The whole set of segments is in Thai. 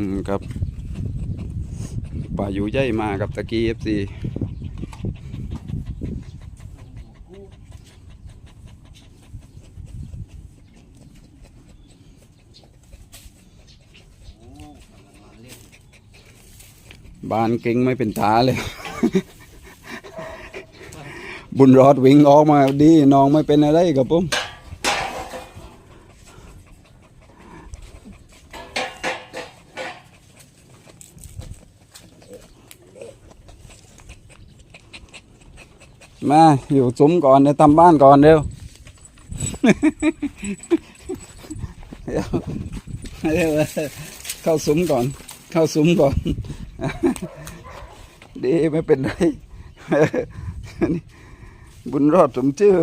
อืมครับป่าอยู่ใหญ่มากับตะกี้เอฟซีบ้านเก่งไม่เป็นตาเลย บุญรอดวิ่งออกมาดีน้องไม่เป็นอะไรกับผม มาอยู่ซุ้มก่อนเดี๋ยวทำบ้านก่อนเร็วเดี๋ยวเดี๋ยวเข้าซุ้มก่อน เข้าซุ้มก่อน ดีไม่เป็นไรบุญรอดสมชื่อ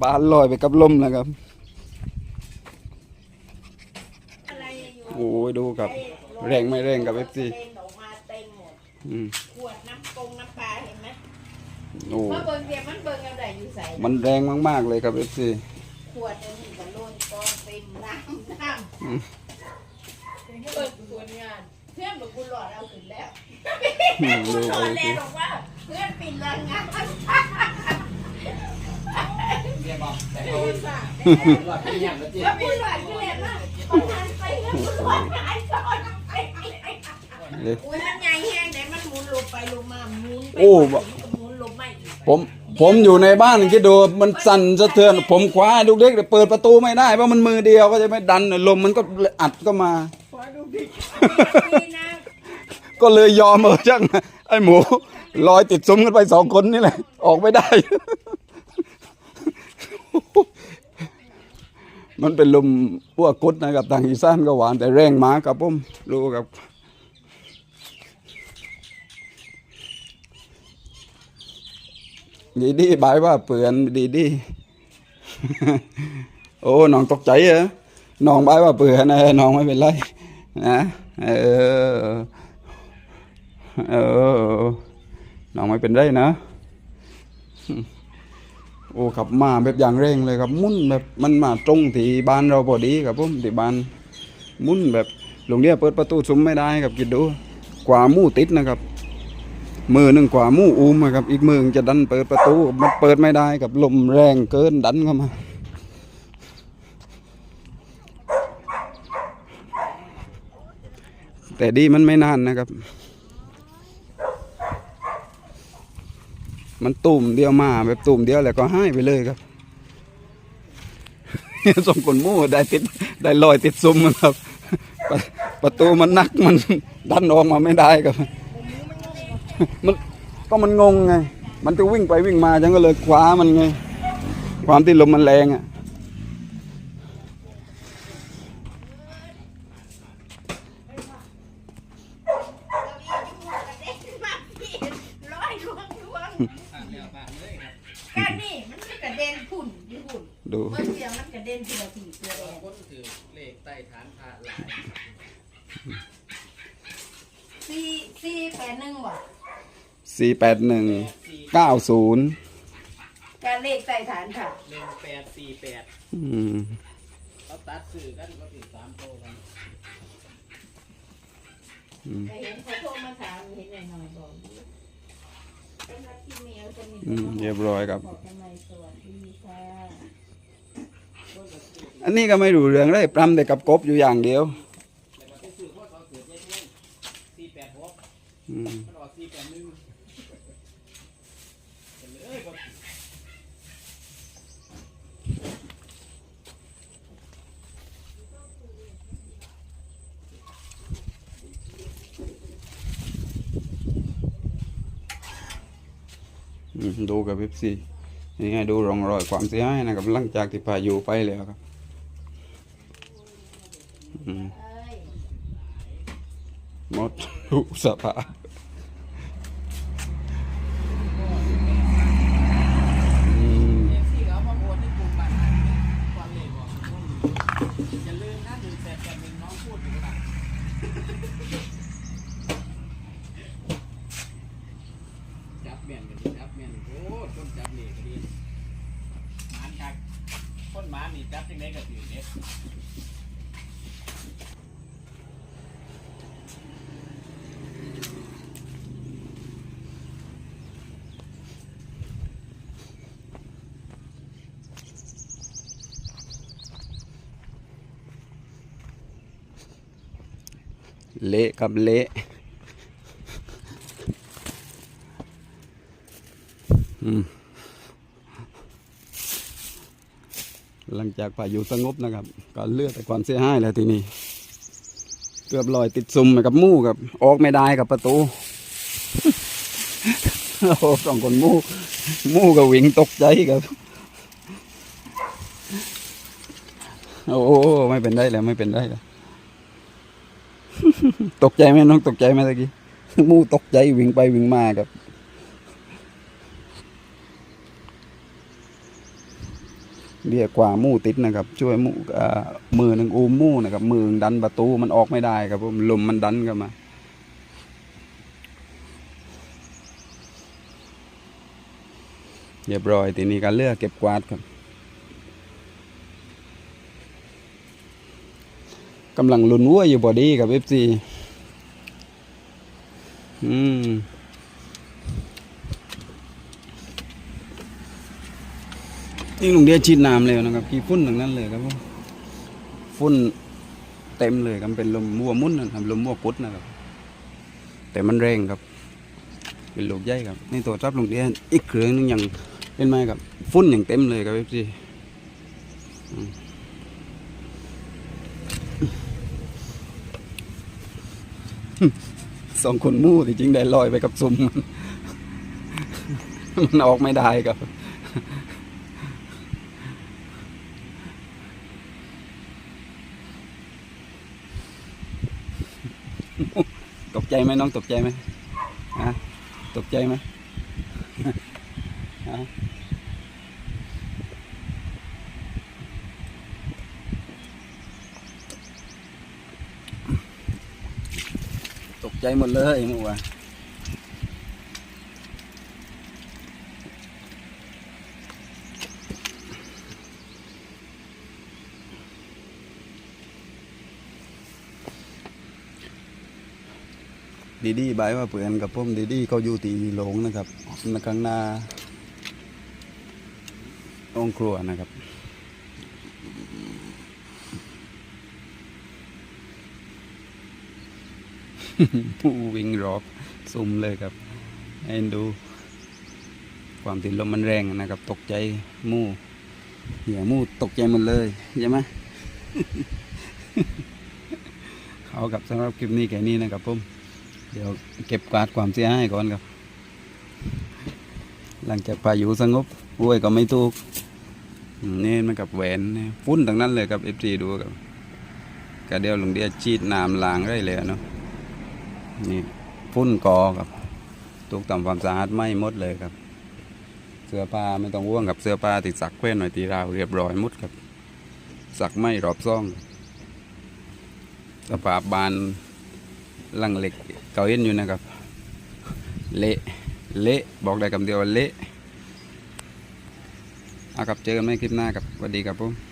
บานลอยไปกับลมนะครับอะไรอยู่โอ้ยดูครับ แรงไม่แรงกับเอฟซีอืมขวดน้ำปงน้ำปลาเห็นไหม โอ้เมื่อเบิ่งเดียวมันเบิ่งอะไรอยู่ใส่มันแรงมากๆเลยครับเอฟซีขวดอันนี้ก็โลนกองเต็มน้ำน้ำอืมเปิดส่วนงานเพื่อนบอกกูหลอดเอาขึ้นแล้วดูกูหลเอาอดเอฟแล้ซีวบอกว่า เพื่อนปิดแรงงานเรียบอกแต่เขาหลอดที่ยังแล้วจีแล้วกูหลอดกูเลยว่าประธานไปแล้วกูหลอดหายก่อนไปเลยอุ้ยมันใหญ่แห้งแต่มันหมุนลงไปลงมาหมุนไปโอ้บหมุนลงไม่อีก ผมผมอยู่ในบ้านคิดดูมันสั่นสะเทือน ผมคว้าลูกเด็กแต่เปิดประตูไม่ได้เพราะมันมือเดียวก็จะไม่ดันลมมันก็อัดก็มานี่นะก็เลยยอมเออช่างไอ้หมูลอยติดซุ้มกันไปสองคนนี่แหละ ออกไม่ได้ มันเป็นลมอ้วกกุดนะครับทางอีสานก็หวานแต่แรงหมาครับผมรู้ครับ ดีดีบายว่าเปลือนดีดีโอ้น้องตกใจเหรอน้องบายว่าเปลือนนะน้องไม่เป็นไรนะเออเออน้องไม่เป็นไรนะโอ้ขับมาแบบอย่างเร่งเลยครับมุ่นแบบมันมาตรงที่บ้านเราพอดีครับผมที่บ้านมุ่นแบบหลงเนี้ยเปิดประตูซุ้มไม่ได้ครับคิดดูกว่ามู่ติดนะครับ มือหนึ่งกว่ามู่อูมอะครับ อีกมือจะดันเปิดประตูมันเปิดไม่ได้กับลมแรงเกินดันเข้ามาแต่ดีมันไม่นานนะครับ มันตุ่มเดียวมาแบบตุ่มเดียวแล้วก็ให้ไปเลยครับส่งคนมู่ได้ติดได้ลอยติดซุ้มมันครับ ประประตูมันนักมันดันออกมาไม่ได้ครับ มันก็มันงงไง มันจะวิ่งไปวิ่งมาฉันก็เลยคว้ามันไง ความที่ลมมันแรงอะร้อยลวงลวงแค่นี้มันไม่กระเดินขุนญี่ปุ่นดูเบียงมันกระเด็นทีละทีเสียแดงคนถือเลขใต้ฐานพระหลายสี่สี่แปดหนึ่งว่ะ สี่แปดหนึ่งเก้าศูนย์การเลขใส่ฐานค่ะ หนึ่งแปดสี่แปดอืมเขาตัดสื่อกันก็ถึงสามโตกันแต่เห็นเขาโทรมาถามเห็นหน่อยหน่อยบอกดิเป็นรักที่เมียคนนี้อืมเรียบร้อยครับ บอกทำไมสวัสดีค่ะอันนี้ก็ไม่รู้เรื่องเลยปรำแต่กับกบอยู่อย่างเดียวแต่ว่าที่สื่อพวกเขาเกิดเยอะแยะสี่แปดหกอืม มันออกสี่แปดหนึ่งเลยอืม ดูกับเอฟซีนี่ให้ดูร่องรอยความเสียหายนะครับหลังจากที่พายุไปแล้วครับหมดทุกสภาพานี่จับจังได๋ก็ถือเด้เละกับเละอืม หลังจากพายุสงบนะครับ ก็เลือดแต่ความเสียหายแล้วทีนี้เกือบลอยติดซุ่มกับมู่กับออกไม่ได้กับประตูโอ้สองคนมู่มู่ก็วิ่งตกใจครับโอ้ไม่เป็นได้แล้วไม่เป็นได้แล้วตกใจไหมน้องตกใจไหมตะกี้มู่ตกใจวิ่งไปวิ่งมาครับ เรียกกว่ามู่ติดนะครับ ช่วยมู่มือหนึ่งอูมมู่นะครับ มือหนึ่งดันประตูมันออกไม่ได้ครับผมลมมันดันเข้ามาเรียบร้อยทีนี้ก็เลือกเก็บกวาดครับกำลังลุ้นวัวอยู่บอดี้กับเอฟซีอืม นี่ลุงเดียฉีดน้ำเลยนะครับกี่ฝุ่นทั้งนั้นเลยครับผมฝุ่นเต็มเลยครับเป็นลมมัวมุ่นนะครับลมมัวปุ๊ดนะครับ แต่มันแรงครับ เป็นลูกใหญ่ครับในตัวจับลุงเดียอีกเครื่องหนึงอยังเป็นไหมครับฝุ่นอย่างเต็มเลยครับพี่สองคนมู่ที่จริงได้ลอยไปกับซุมมันมันออกไม่ได้ครับ ตก ใจไหมน้องตกใจไหมฮะตกใจไหมฮะตกใจหมดเลยเมื่อวาน ดีดีบายว่าเปื่อนกับผมดีดีเขาอยู่ตีหลงนะครับในข้างหน้าองครัวนะครับผู้วิ่งรอบซุ่มเลยครับเอ็นดู ความติดลมมันแรงนะครับ ตกใจมู่เหี่ยมู่ตกใจหมันเลยใช่ไหมเอากับสำหรับคลิปนี้แค่นี้นะครับผม เดี๋ยวเก็บกวาดความเสียหายก่อนครับ หลังจากพายุสงบโว้ยก็ไม่ถูกนี่มันกับแหวนฟุ้นทั้งนั้นเลยครับเอฟซีดูครับก็เดียวหลงเดียชีดน้ำล้างได้เลยเนาะนี่ฟุ้นกอครับถูกทำความสะอาดไม่หมดเลยครับ เสื้อผ้าไม่ต้องว่วงกับเสื้อผ้าติดสักแคว้นหน่อยตีราวเรียบร้อยหมดครับ สักไม่รอบซ่องสภาพบาน หลังเหล็กเก่าเอ็นอยู่นะครับ เละเละบอกได้คำเดียวว่าเละเอาครับเจอกันไหม่คลิปหน้าครับสวัสดีครับผม